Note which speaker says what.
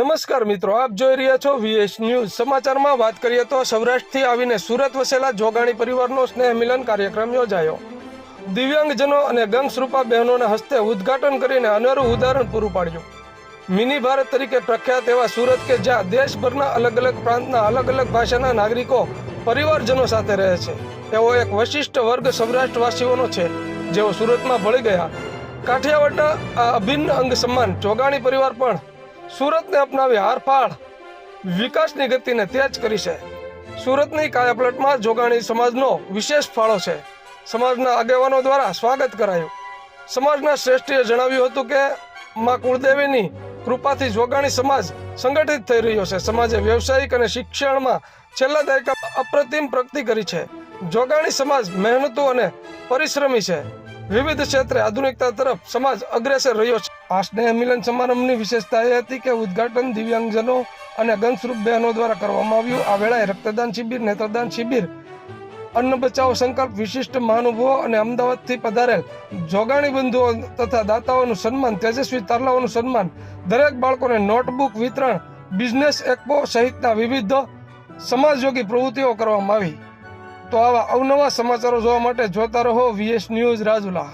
Speaker 1: નમસ્કાર મિત્રો, આપ જોઈ રહ્યા છો વીએસ ન્યૂઝ સમાચારમાં વાત કરીએ તો સૌરાષ્ટ્રથી આવીને સુરત વસેલા જોગાણી પરિવારનો સ્નેહ મિલન કાર્યક્રમ યોજાયો. દિવ્યાંગજનો અને ગંગસ્વરૂપા બહેનોના હસ્તે ઉદ્ઘાટન કરીને અનેરું ઉદાહરણ પૂરું પાડ્યું. મિની ભારત તરીકે પ્રખ્યાત એવા સુરત કે જ્યાં દેશભરના અલગ અલગ પ્રાંતના અલગ અલગ ભાષાના નાગરિકો પરિવારજનો સાથે રહે છે. એવો એક વશિષ્ઠ વર્ગ સૌરાષ્ટ્રવાસીઓનો છે, જેઓ સુરતમાં ભળી ગયા. કાઠિયાવાડના આ અભિન્ન અંગ સમાન જોગાણી પરિવાર પણ સુરતને અપનાવી હારફાળ, વિકાસની ગતિને તેજ કરી છે. સુરતની કાયાપલટમાં જોગાણી સમાજનો વિશેષ ફાળો છે. સમાજના આગેવાનો દ્વારા સ્વાગત કરાયું. સમાજના શ્રેષ્ઠીએ જણાવ્યું હતું કે, માં કુળદેવીની કૃપાથી જોગાણી સમાજ સંગઠિત થઈ રહ્યો છે. સમાજે વ્યવસાયિક અને શિક્ષણમાં છેલ્લા દાયકા અપ્રતિમ પ્રગતિ કરી છે. જોગાણી સમાજ મહેનતુ અને પરિશ્રમી છે. વિવિધ ક્ષેત્રે આધુનિકતા તરફ સમાજ અગ્રેસર રહ્યો છે. આ સ્નેહ મિલન સમારંભની વિશેષતા એ હતી કે ઉદ્ઘાટન દિવ્યાંગજનો અને ગંગસ્વરૂપ બહેનો દ્વારા કરવામાં આવ્યું. આ વેળાએ રક્તદાન શિબિર, નેત્રદાન શિબિર, અન્ન બચાવ સંકલ્પ, વિશિષ્ટ મહાનુભવો અને અમદાવાદથી પધારેલ જોગાણી બંધુઓ તથા દાતાઓનું સન્માન, તેજસ્વી તારલાઓનું સન્માન, દરેક બાળકોને નોટબુક વિતરણ, બિઝનેસ એક્પો સહિતના વિવિધ સમાજયોગી પ્રવૃત્તિઓ કરવામાં આવી. તો આવા અવનવા સમાચારો જોવા માટે જોતા રહો વીએસ ન્યૂઝ રાજુલા.